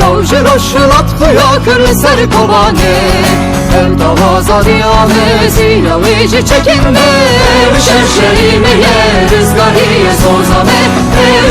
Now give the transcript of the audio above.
Dobrze rozszlatkują krysery kobany Eldawa zadiyane ziyavici çekinde Şerşerime